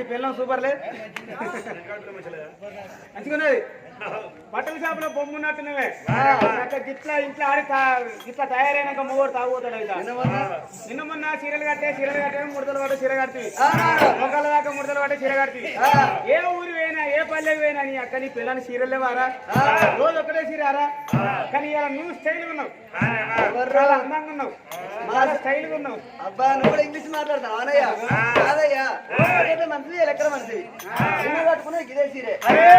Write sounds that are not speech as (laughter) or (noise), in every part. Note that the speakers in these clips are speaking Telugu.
ఈ పిల్లం సూపర్ లే. మంచిగా ఉన్నది బట్టల షాప్లో పొమ్మున్నట్టున్నవే అక్కడ గిట్లా ఇంట్లో ఆడి గిట్లా తయారైనాక మూడు తాగుతాడు నిన్న మొన్న? చీరలు కట్టే చీరలు కట్టే ముడతలు పట్టే చీర కడితే. ఆ, మొక్కల దాకా ముడతలు పట్టే చీర కడితే. ఆ. ఏ ఊరు పల్లెకి పోయినా నీ అక్క నీ పిల్లని చీరలే వారా? రోజు ఒకటే చీరారా కానీ ఇలా నువ్వు స్టైల్ ఉన్నావు? చాలా అందంగా ఉన్నావు. చాలా స్టైల్ ఉన్నావు. అబ్బా నువ్వు కూడా ఇంగ్లీష్ మాట్లాడతావు? అనయ్య. కాదయ్యా. మంచిది ఎక్కడ మంచిది. నిన్న కట్టుకునేది గిదే సీరే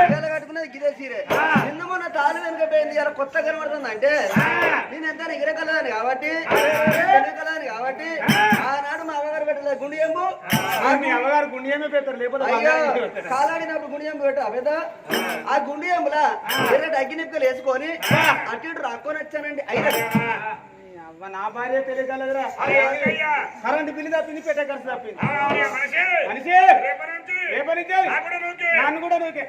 ఇవాళ కట్టుకునేది గిదే సీరే నిన్న మొన్న తాను వెనుక పోయింది ఇలా కొత్త కనబడుతుంది అంటే? నేను ఎంత ఎగరకలదాని కాబట్టి ఎగరకలదాని కాబట్టి ఆనాడు మా అమ్మగారు పెట్టలేదు గుండి ఎంబు? ఆ మీ అమ్మగారు గుండె ఏమే పెడతారు లేకపోతే. కాలాడినప్పుడు గుండి ఎంబు పెట్టా పెద్ద ఆ. గుండి ఎంబులా ఎర్రటి అగ్గి నిప్పులు వేసుకొని అటు ఇటు రాక్కొని వచ్చానండి అయినా. నీ అవ్వ నా భార్య తెలియగలదురా కరెంట్ బిల్లు తప్పింది పెట్టే ఖర్చు తప్పింది. మనిషి. రేపటి నుంచి. నన్ను కూడా నువ్వుకే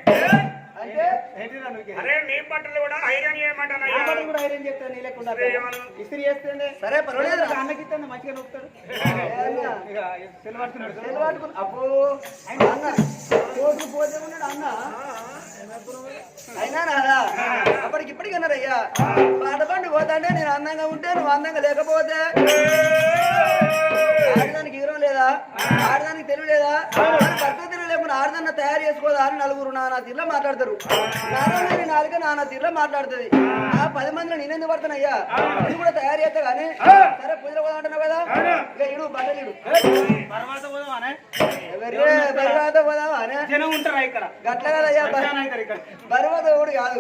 అరే నీ బట్టలు కూడా ఐరన్ చేయమంటాను నా బట్టలు కూడా ఐరన్ చేస్తాను నీ లేకుండా ఇస్త్రీ సరే పర్వాలేదు అన్నకి ఇస్తాను మంచిగా నొక్కుతాడు పోతే ఉన్నాడు అన్న. అయినా నాదా అప్పటికి ఇప్పటికి అన్నారయ్యా. పాట పండు పోతాంటే నేను అందంగా ఉంటే నువ్వు అందంగా లేకపోతే ఆడదానికి హీరో లేదా? ఆడదానికి తెలివి లేదా? భర్త ఇప్పుడు ఆడదన్న తయారు చేసుకోదా అని నలుగురు నానా తీర్లో మాట్లాడతారు. నారాయణ నాలుక నానా తీర్లో మాట్లాడుతుంది. ఆ పది మందిలో నేనెందుకు పడతానయ్యా నేను కూడా తయారు చేస్తా కానీ సరే పూజలు పోదాం అంటున్నావు కదా? ఇక ఇడు బట్టలు ఇడు తర్వాత ఎవరే బరివాత పోదావా అనే జనం ఉంటారా ఇక్కడ? గట్ల కదయ్యా బ- జనం అవుతారు ఇక్కడ. బరివాత కూడా కాదు.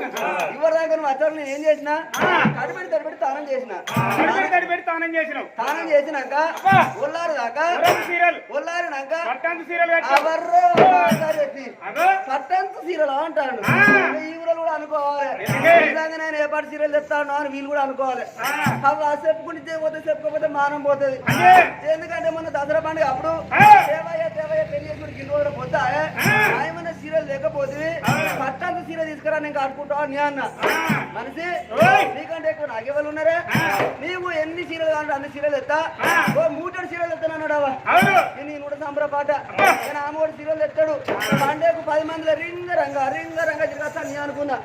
ఇవ్వరు దాకా నువ్వు వచ్చారు నేను ఏం చేసిన? కడిపెట్టి తడిపెట్టి తానం చేసిన. తడిపెడి తడిపెడి తానం చేసినాక ఒల్లారు దాకా ఒల్లారినాక సీరియల్. ఎత్తి పట్టంత సీరియల్ అంటాడు. ఈ ఊరలు కూడా అనుకోవాలి? నిజంగా నేను ఏ పాటు సీరియల్ తెస్తాను అని వీళ్ళు కూడా అనుకోవాలి. అవి ఆ చెప్పుకుంటే పోతే చెప్పుకోకపోతే మానం పోతుంది? ఎందుకంటే మొన్న దసరా పండుగ అప్పుడు. దేవయ్య దేవయ్య పెళ్ళి చేసుకుని గిన్నె కూడా పోతా ఆయమన్న సీరియల్ లేకపోతే పట్టంత సీరియల్ తీసుకురా నేను కట్టుకుంటావు అని అన్న. మనిషి. నీకంటే ఎక్కువ నాకెవరు ఉన్నారే? నీవు ఎన్ని సీరియల్ కావాలంటే అన్ని సీరియల్ ఎత్తా. ఓ మూటడు సీరియల్ ఎత్తాను అన్నాడావా అవును. నేను కూడా సంబరపాట నేను ఆమె సీరియల్ ఎత్తాడు పండుగకు పది మందిలో రింగ రంగ రింగ రంగ తిరగతా నీ అనుకున్నా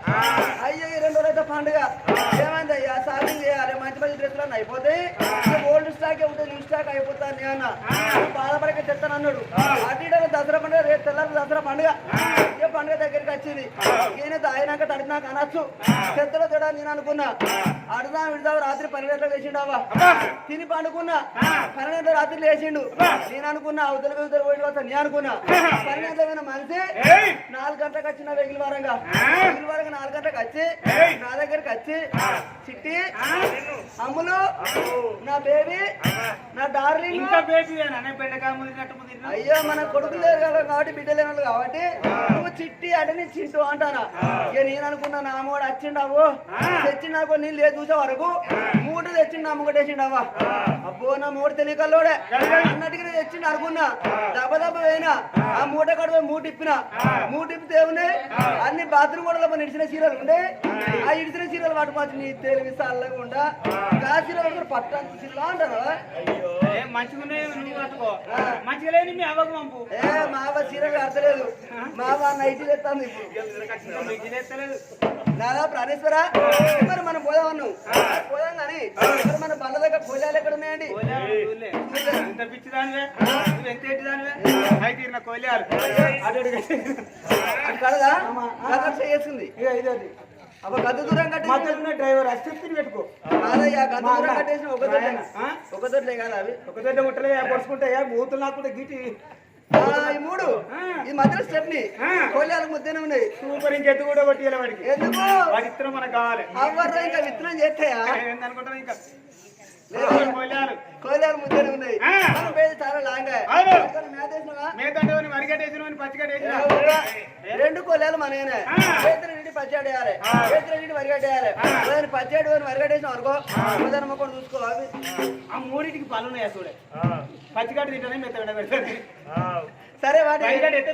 అయ్యో ఈ రెండు రోజులైతే పండుగ. ఏమైంది అయ్యా షాపింగ్ చేయాలి. మంచి మంచి డ్రెస్సులు అన్నీ అయిపోతాయి ఓల్డ్ స్టాక్ ఉంటుంది న్యూ స్టాక్ అయిపోతా నీ అన్న. బాధపడక తెస్తాను అన్నాడు. అటు ఇటు దసరా పండుగ రేపు తెల్లారి దసరా పండుగ. ఏ పండుగ దగ్గరికి వచ్చింది. ఈయన తాగినాక తడినాక అనొచ్చు. చెత్తలో తేడా నేను అనుకున్నా. అడుదా విడదా రాత్రి పన్నెండు లేచిండావా? తిని పండుకున్నా. పన్నెండు రాత్రి లేచిండు. నేను అనుకున్నా అవతల అవతల పోయి వస్తా నేను అనుకున్నా. పన్నెండు మనిషి. నాలుగు గంటలకు వచ్చిన వెగిలి వారంగా. వెగిలి వారంగా నాలుగు గంటలకు వచ్చి నా దగ్గరికి వచ్చి చిట్టి అమ్ములు నా బేబీ నా డార్లింగ్ ఇంకా బేబీ అయ్యో మన కొడుకులు లేరు కదా కాబట్టి బిడ్డలు లేని వాళ్ళు కాబట్టి నువ్వు చిట్టి అంటే నేను చింటూ అంటానా? ఇక నేను అనుకున్నా నా అమ్మవాడు వచ్చిండావు? తెచ్చి నాకు నీళ్ళు లేదు చూసే వరకు మూడు తెచ్చిండు అమ్మగొట్టి వేసిండావా? అబ్బో నా మూడు తెలియకల్లోడే. అన్నట్టుగా నేను తెచ్చిండు అనుకున్నా దెబ్బ దెబ్బ పోయినా ఆ మూట కడుపు మూట ఇప్పిన. మూట ఇప్పితే ఏమున్నాయి? అన్ని బాత్రూమ్ కూడా నిడిచిన చీరలు ఉండే. ఆ ఇడిచిన చీరలు పట్టుకోవచ్చు నీ తెలివి చల్లగా ఉండా ఆ చీరలు కూడా చీరలు అంటారా? ఏ ఉన్నాయి మీ మావ చీరలు కడతలేదు. మావ నైటీ తెస్తాను ఇప్పుడు. నాదా ప్రాణేశ్వర? మరి మనం పోదాం అన్నావు పోదాం కానీ మరి మన బండ్ల దగ్గర కోలాలు ఎక్కడ ఉన్నాయండి ఎంత పిచ్చి దానివే ఎంత ఎట్టి దానివే అయితే కోలేరు అటు కడదా చేస్తుంది ఇక ఇదది అబ్బ గద్ద దూరం కట్టి మధ్యలో డ్రైవర్ అస్తిని పెట్టుకో. కాదయ్యా గద్ద దూరం కట్టేసిన ఒక దొడ్లే ఆ? ఒక దొడ్లే కదా అవి. ఒక దొడ్డ ముట్టలే పొడుచుకుంటాయా మూతులు నాకుంటే గిటి. ఈ మూడు. ఈ మధ్యలో స్టెప్ని. కోలాలకు ముద్దనే ఉన్నాయి. సూపర్ ఇంకెత్తు కూడా కొట్టియాలి వాడికి. ఎందుకు? వాడి ఇత్తనం మనకు కావాలి. అవ్వరు ఇంకా విత్తనం చేస్తాయా? ఏందనుకుంటాం ఇంకా. కోలేరు కోలాలు ముద్దనే ఉన్నాయి. మనం పేరు చాలా లాంగ్. మేతంటే మరిగట్టేసిన పచ్చిగట్టేసిన రెండు కొల్లాలు మననే చేతుల నుండి పచ్చడి వేయాలి. చేతుల నుండి వరిగట్టేయాలి ఉదయం పచ్చడి పోయి వరిగట్టేసాం అనుకో ఉదయం మొక్కలు చూసుకో అవి ఆ మూడింటికి పనులు ఉన్నాయి చూడే పచ్చిగడ్డ తింటానే మెత్త పెడతాది సరే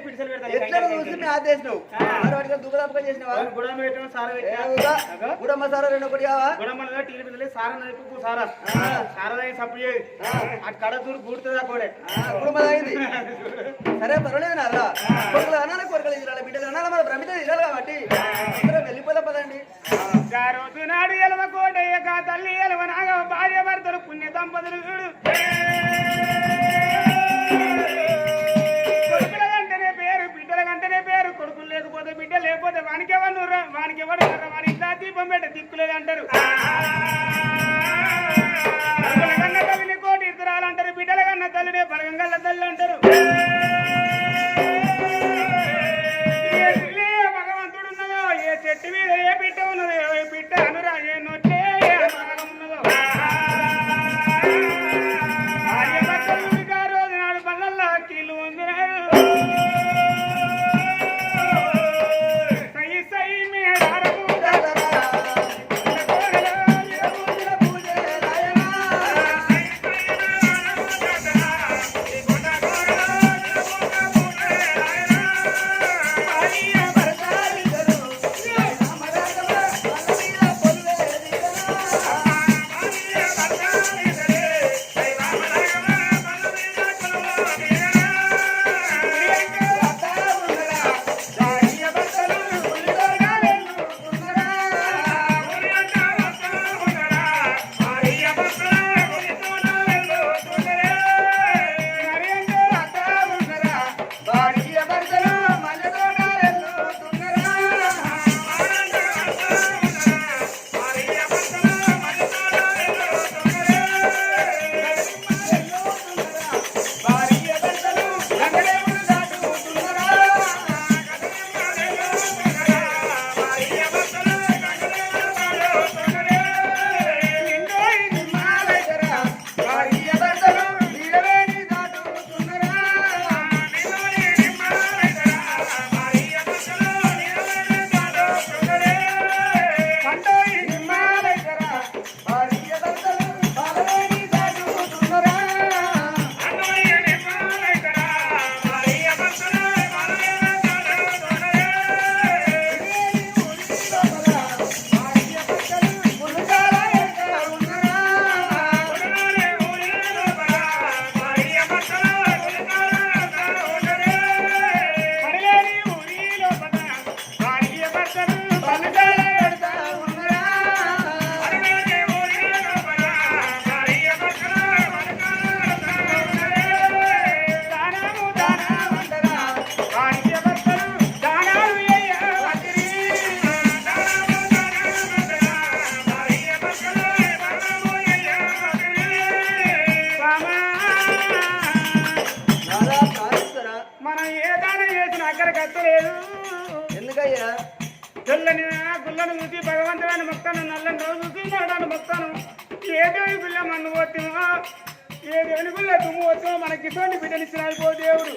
పిడిసలు పెడతాది ఎట్లా చూసి మేము ఆదేశినావు మరి దుబ్బదాపక చేసినావా పెట్టడం సార రెండు ఒకటి కావా? గుడమ్మలో టీలు పిల్లలే సార సారా. సారదాయి సప్పు చేయి. అటు కడ దూరు కూడుతుంది ఆ కోడే కుటుంబం తాగింది సరే పర్వాలేదు నాదా కొడుకులు అనాలి కొడుకులు తినాలి బిడ్డలు అనాలి మన భ్రమిత తినాలి కాబట్టి. వెళ్ళిపోదాం పదండి. రోజు నాడు ఎలవ కోటయ్యక తల్లి ఎలవ నాగ భార్య భర్తలు పుణ్య దంపతులు దిక్కులేదు తెల్లని గుల్లను చూసి భగవంతుడని మొక్తాను నల్లని రోజు చూసి నడని మొక్తాను ఏ దేవుని గుళ్ళ మన్ను పోతామో? ఏ దేవుని గుళ్ళ తుమ్ము పోతామో? మనకి ఇటువంటి బిడ్డనిచ్చినాడు పో దేవుడు.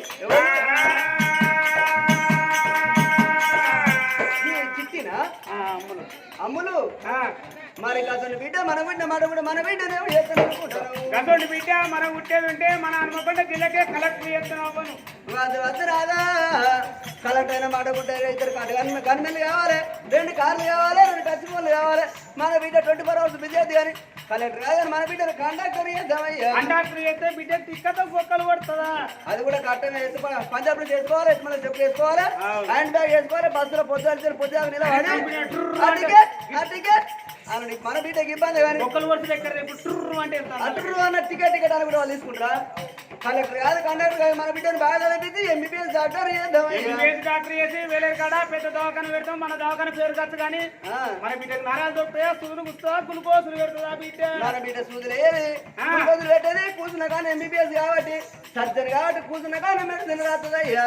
అమ్ములు. అమ్ములు? మరి అతని బిడ్డ మన బిడ్డ మన బిడ్డ మన బిడ్డనే గసోటి బిడ్డ మనం ఉట్టేది ఉంటే మన హనుమకొండ జిల్లాకే కలెక్టర్ చేస్తున్నాం అవ్వను. అది వద్దు రాదా. కలెక్ట్ అయిన మాట గుంటారు ఇద్దరు కన్నెలు కావాలి రెండు కార్లు కావాలి రెండు టచ్ ఫోన్లు కావాలి. మన బిడ్డ ట్వంటీ ఫోర్ అవర్స్ బిజీ అవుతుంది కానీ కలెక్టర్ కాదు మన బిడ్డను కండక్టర్ చేద్దామయ్యా. కండక్టర్ చేస్తే బిడ్డ తిక్కతో కుక్కలు కొడుతుందా? అది కూడా కరెక్ట్గా వేసుకోవాలి పంజాబ్ చేసుకోవాలి మన చెప్పులు వేసుకోవాలి అవును. హ్యాండ్ బ్యాగ్ వేసుకోవాలి బస్సులో పొద్దున పొద్దున నిలబడి అటుకే అని నీకు మన బిడ్డకి ఇబ్బంది కానీ ఎక్కడ రేపు ట్రుర్రు అంటే అన్న టికెట్ టికెట్ అని కూడా వాళ్ళు తీసుకుంటారా? కలెక్టర్ కాదు కండక్టర్ కాదు మన బిడ్డను బాగా చదివించి ఎంబీబీఎస్ డాక్టర్ ఎంబీబీఎస్ డాక్టర్ చేసి వేలేరు కాడ పెద్ద దవాఖాన పెడతాం మన దవాఖాన పేరు ఖర్చు కానీ ఆ. మన బిడ్డకు నరాలు దొరుకుతాయా సూదులు గుస్తా గ్లూకోజులు పెడుతుందా బిడ్డ. మన బిడ్డ సూదులు ఏది? రోజులు పెట్టేది కూర్చున్న కానీ ఎంబీబీఎస్ కాబట్టి సర్జన్ కాబట్టి కూర్చున్న కానీ మెడిసిన్ రాస్తుంది అయ్యా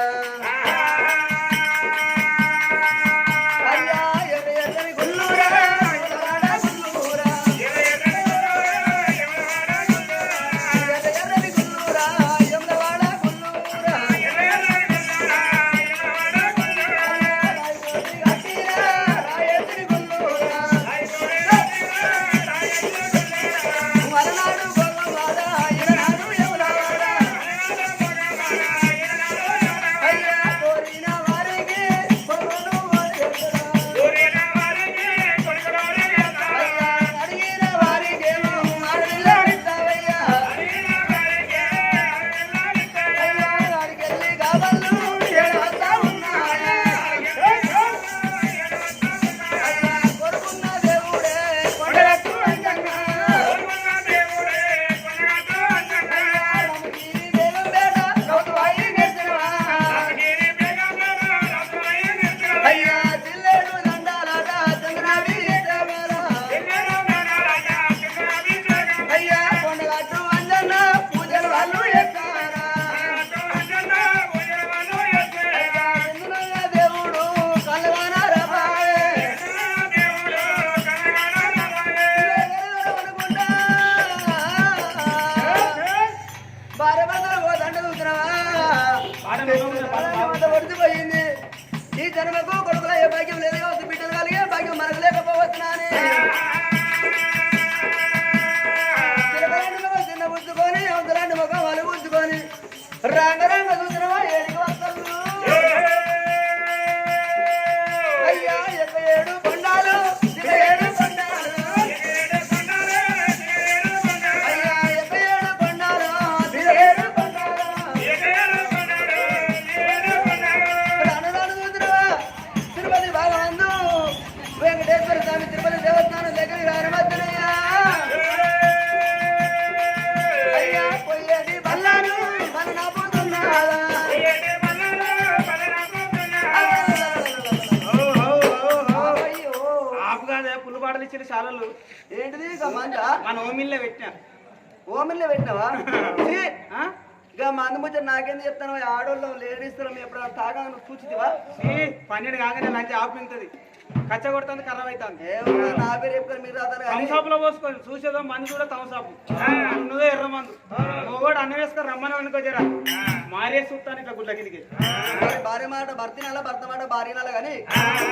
భర్తలు ఓ దండ చూస్తున్నావా? అంత ఒడిసిపోయింది. ఈ జన్మకు కొడుకుల ఏ భాగ్యం లేదు బిడ్డలు కలిగే భాగ్యం ముఖం చిన్న పుచ్చుకొని అవతలాంటి ముఖం వాళ్ళు పుచ్చుకొని రంగ శాలలు. ఏంటిది మన ఓమిల్లే పెట్టినా ఓమిన్లో పెట్టినావా? (laughs) ఇక మందు ముచ్చట నాకేం చెప్తాను? ఆడోళ్ళం లేడీస్ ఎప్పుడైనా తాగా చూచితివా పన్నెండు కాగానే లంచి ఆపింతది కచ్చ కొడుతుంది ఖరాబ్ అవుతుంది. నా పేరు చెప్పుకొని మీరు తమసాపులో పోసుకోండి. చూసేదో మంది కూడా తమసాపు నువ్వే ఎర్ర మందు. నువ్వు కూడా అన్న వేసుకొని రమ్మని అనుకోజరా మారే చూస్తాను ఇట్లా గుడ్ల కిందికి భార్య మాట భర్త నెల భర్త మాట భార్య నెల కానీ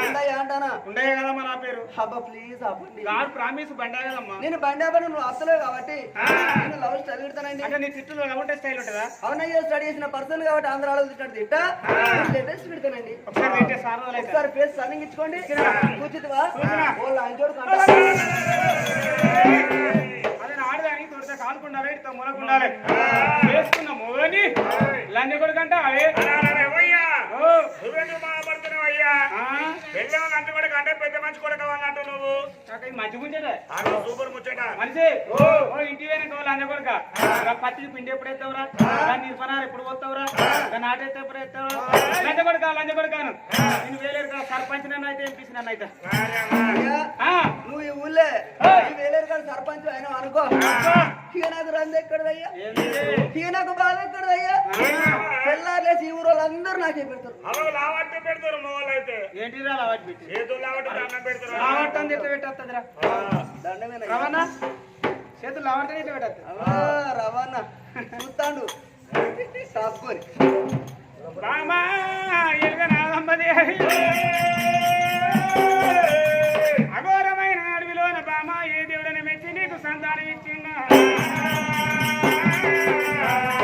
ఉండయ్యా అంటానా? ఉండయే కదమ్మా నా పేరు? అబ్బా ప్లీజ్ అవ్వండి గాడ్ ప్రామిస్ బండా కదమ్మా. నేను బండి అవ్వను నువ్వు అత్తలేవు కాబట్టి నేను లవ్ స్టైల్ పెడతానండి. అంటే నీ తిట్టులో కాబట్టి స్టైల్ ఉంటుందా? అవునయ్యా స్టడీ చేసిన పర్సన్ కాబట్టి ఆంధ్రాలో తిట్టాడు తిట్టా? లేటెస్ట్ పెడతానండి. ఒకసారి ఫేస్ సన్నింగ్ ఇచ్చుకోండి. కూర్చుతివా? ఓ లాంచోడు కంట. అదే ఆడదాని తొడితే కాలుకుండాలి ఇట్లా మూలకుండాలి వేసుకున్న మూలని లంజ కొడుకంట అవే ఓ. అయ్యా? ఆ? పెళ్ళి లంచ కొడుకు అంటే పెద్ద మంచి కొడుకు అన్నట్టు నువ్వు. మంచి ఆ సూపర్ ముచ్చట. మనిషి ఓ ఓ ఇంటి వాళ్ళు అన్న కొడుక. పత్తికి పిండి ఎప్పుడు ఎత్తావురా? నిరపనారు ఎప్పుడు పోతావురా? నాటైతే ఎప్పుడు ఎత్తావురా? లంచ కొడుక లంచ కొడుకాను. నేను వేలేరు సర్పంచ్ నన్ను అయితే ఎంపీసీ నన్ను అయితే. అయ్యా, ఆ, నువ్వు ఈ ఊళ్ళే ఈ వేలేరు గారు సర్పంచ్ అయినా అనుకో. ఇక నాకు రంది ఎక్కడదయ్యా? ఇక నాకు బాధ ఎక్కడదయ్యా? తెల్లారులేసి ఈ ఊరు అందరూ నాకే పెడతారు. లావట్టి ఏంటి పెట్టి లావట్టి దండం అని పెట్టేస్తుందిరా రవాణా? చేతులు పెట్టేస్తా చూస్తాడు. తప్పుని బామా ఎలుగ నాదమ్మది ఒక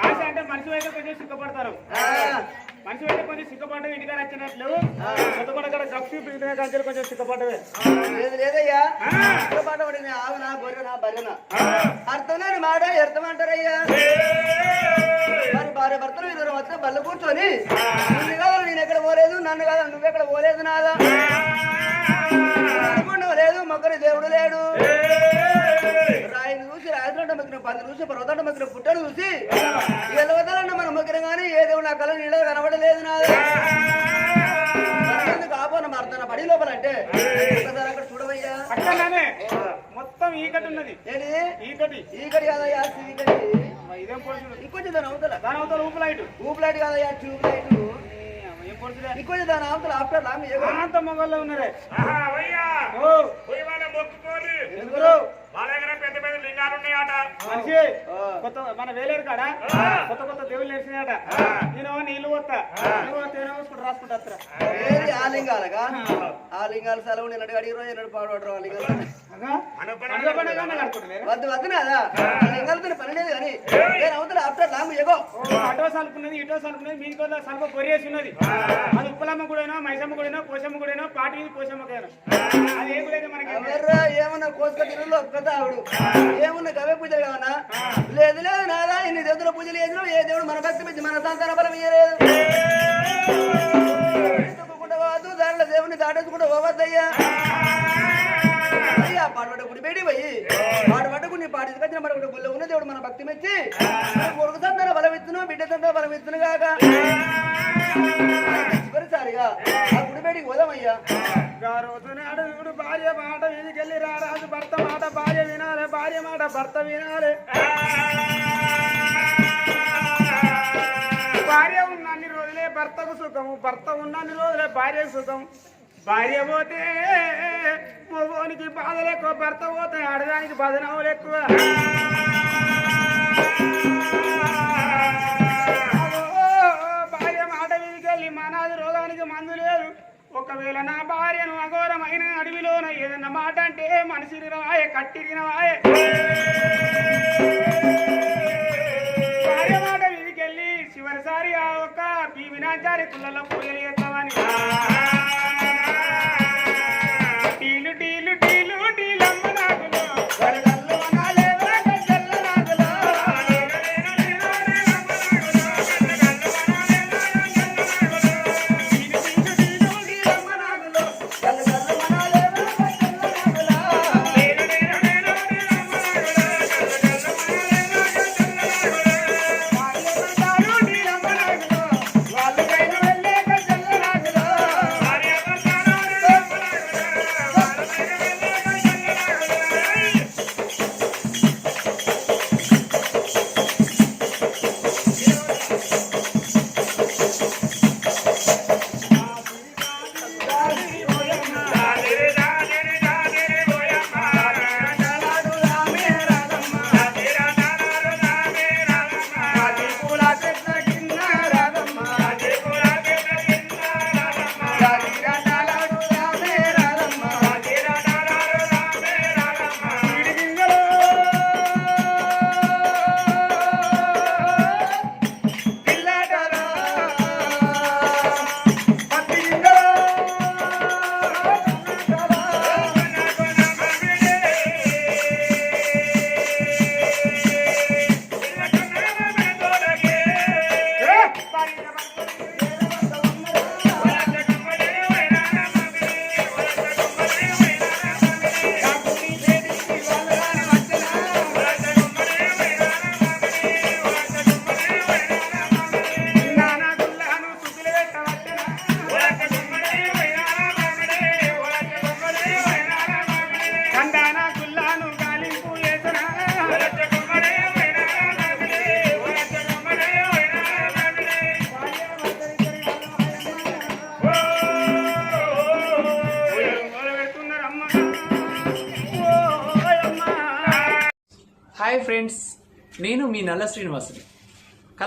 ఆశ అంటే మనిషి అయితే కొంచెం సిగ్గుపడతారు. మనిషి అయితే కొంచెం సిగ్గుపడడం ఇంటికి వచ్చినట్లు కొత్తగూడ కాడ గప్పు పిలిచిన కంచెలు కొంచెం సిగ్గుపడవే లేదు లేదయ్యా. పాట పడిన ఆవునా గొర్రెనా బర్రెనా? అర్థం లేని మాట ఎర్థమంటారయ్యా మరి భార్య భర్తలు ఇద్దరు వచ్చిన బల్ల కూర్చొని నిన్ను కాదు నేను ఎక్కడ పోలేదు నన్ను కాదు నువ్వెక్కడ పోలేదు నాదా? అనుకున్నావు లేదు? మొక్కని దేవుడు లేడు. రాయదండ మొక్కిన పంది చూసి పర్వతండ మొక్కిన పుట్టను చూసి ఎలవదలండ మనం మొక్కిన కానీ ఏ దేవుడు నా కళ నీళ్ళ కనబడలేదు నాదా. ఎందుకు ఆపోన మారుతాను పడి లోపల అంటే ఒకసారి అక్కడ చూడవయ్యా. అక్కడనే మొత్తం ఈకటి ఉన్నది. ఏంటి? ఈకటి ఈకటి కాదయ్యా చీకటి ఇదేం పొడుచుడు ఇంకొంచెం దాని అవతల. దాని అవతల ఊపు లైట్. ఊప్ లైట్ కాదయ్యా ట్యూబ్ లైట్. ఇంకొంచెం దాని అవతల ఆఫ్టర్ లాంగ్ ఏగో అంత మొగల్లో ఉన్నారే ఓ. మొక్కుకోని ఎందుకు? వాళ్ళ దగ్గర పెద్ద పెద్ద లింగాలు ఉన్నాయట. మనిషి కొత్త మన వేలేరు కాడ? కొత్త కొత్త దేవుళ్ళు నేర్చినాయట. నేను నీళ్ళు పోతా నువ్వు రాసుకుంటా ఆ లింగాలగా ఆ. లింగాలు సెలవు నేను అడిగి అడిగి ఎన్నడు పాడబడరు ఆ లింగాలు? వద్దు వద్దు నాదా? ఆ. లింగాలతో పని లేదు కానీ నేను అవతల ఆఫ్టర్ లాంగ్ ఏగో అటో సలుపున్నది ఇటో సలుపున్నది మీ కొద్ది సలుపు పొరియేసి ఉన్నది అది ఉప్పలమ్మ గుడైనా మైసమ్మ గుడైనా పోషమ్మ గుడైనా పాటి మీద పోషమ్మకైనా అది ఏ గుడైతే మనకి ఎవర్రా ఏమన్నా కోసుక తిరులో ఒక్క ఆవిడు ఏమన్నా గవే పూజలు కావనా? లేదు లేదు నాదా ఇన్ని దేవుల పూజలు చేసినా ఏ దేవుడు మన భక్తి పెంచి మన సంతాన బలం ఇయ్యలేదు. ఎత్తుకోకుండా పోవద్దు దారిలో దేవుని దాటేసుకుంటూ పోవద్దయ్యా. అయ్యా పాడబడ్డ గుడి పెట్టి పోయి పాడబడ్డ గుడి పాడి కట్టిన మన గుళ్ళ ఉన్న దేవుడు మన భక్తి మెచ్చి కొడుకు సంతాన బలం ఇచ్చును బిడ్డ సంతాన బలం ఇచ్చును కాక చివరిసారిగా ఆ గుడి పెట్టి పోదామయ్యా. ఆ రోజు భార్య మాట వీధికెళ్ళి రారాజు భర్త మాట భార్య వినాలి భార్య మాట భర్త వినాలి. భార్య ఉన్నన్ని రోజులే భర్తకు సుఖము భర్త ఉన్నన్ని రోజులే భార్యకు సుఖం. భార్య పోతే మగోనికి బాధలు ఎక్కువ భర్త పోతే ఆడదానికి బదనవులు ఎక్కువ. భార్య మాట వీధికెళ్ళి మనాది రోగానికి మందు లేదు. ఒకవేళ నా భార్యను అఘోరమైన అడవిలోన ఏదన్నా మాట అంటే మనిషి తినవాయే కట్టి తినవాయే భార్య మాట వీధికెళ్ళి చివరిసారి ఆ ఒక్క బీవినాచారి పుల్లలో పూజలు చేస్తామని